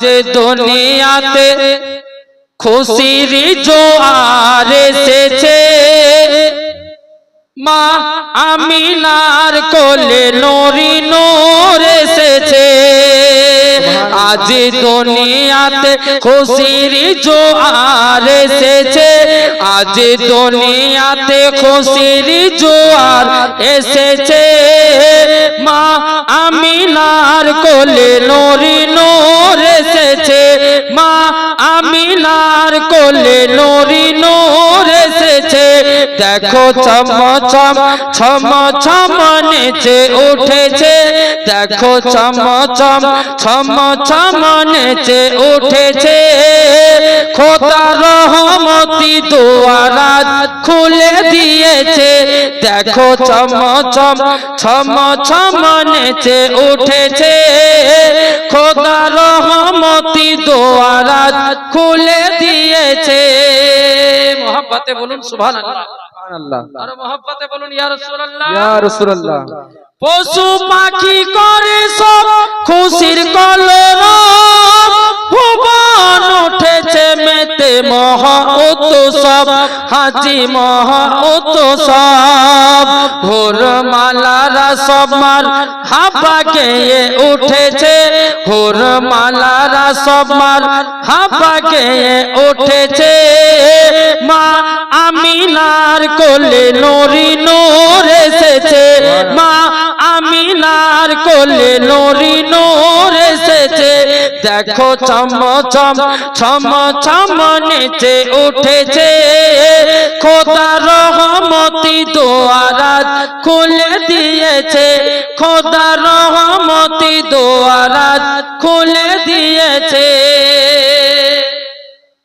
যে দুনিয়াতে খুশির জোয়ার এসেছে। মা আমিনার কোলে নরি নোর এসেছে। আজ দুনিয়াতে খুশির জোয়ার এসেছে। আজ দুনিয়াতে খুশির জোয়ার এসেছে। মা আমিনার কোলে নরি নোর এসেছে। মা আমিনার কোলে নরি নোর এসেছে। দেখো চম চম, ছম ছম নেচে উঠেছে। দেখো চম চম, ছম ছম নেচে উঠেছে। খোদা রহমতি দুয়ারা দিয়েছে দেখো চম চম ছম ছম নেচে উঠেছে। খোদা রহমতি দুয়ারা খুলে দিয়েছে। মোহাব্বতে বলুন সুবহানাল্লাহ। আর মোহাব্বতে বলুন ইয়া রাসূলুল্লাহ। ইয়া রাসূলুল্লাহ। পশু পাখি করে সব খুশির কলর মহা হাজি মহা উৎসব ভোর মালারা সব মার গেয়ে উঠেছে। ভোর মালারা সব মার গেয়ে উঠেছে। মা আমিনার কোলে নরি নোর এসেছে। মা আমিনার কোলে নরি নোর দেখো চম চম ছম ছম নেচে উঠেছে। খোদা রহমতি দোয়ারা খুলে দিয়েছে। খোদা রহমতি দোয়ারা খুলে দিয়েছে।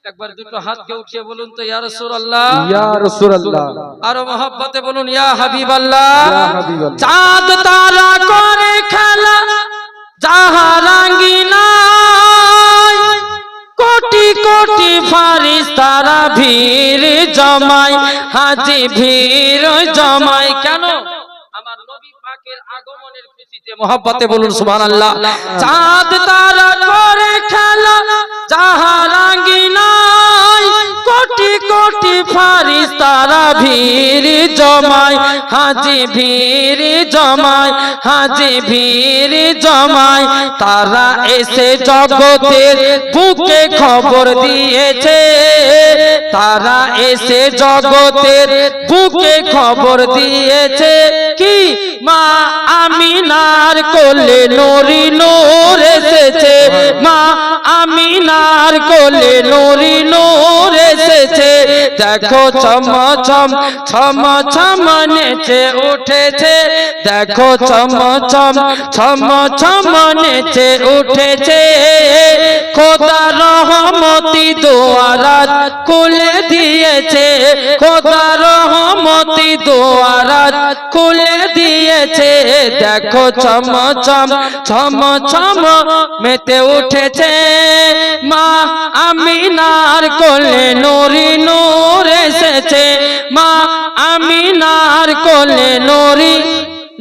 একবার দুটো হাতকে উঠিয়ে বলুন তো ইয়া রাসূলুল্লাহ। ইয়া রাসূলুল্লাহ। আরও মহব্বতে বলুন ইয়া হাবিবাল্লাহ। ইয়া হাবিবাল্লাহ। চাঁদ তারা করে খেলা তারা ভিড় জমায় হাজি ভিড় জমায়। কেন? আমার নবী পাকের আগমনের খুশিতে মহব্বতে বলুন সুবহানাল্লাহ। চাঁদ তারা করে খেলা যাহা রাঙ্গিনাই কোটি ফারিস তারা ভিড় জমায়, হাজি ভিড় জমায়, হাজি ভিড় জমায়, তারা এসে জগতের বুকে খবর দিয়েছে। তারা এসে জগতের বুকে খবর দিয়েছে কি? মা আমিনার কোলে নরি নোর এসেছে। মা আমিনার কোলে নরি নোর এসেছে। দেখো চম চম, ছম ছম নেচে উঠেছে। দেখো চম চম, ছম ছম নেচে উঠেছে। খোদা রহমতি দোয়ারা খুলে দিয়েছে। খোদা রহমতি দোয়ারা খুলে দিয়েছে। দেখো চম চম, ছম ছম মেতে উঠেছে। মা আমিনার কোলে নরি নূর এসেছে। মা আমিনার কোলে নরি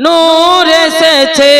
নূর এসেছে।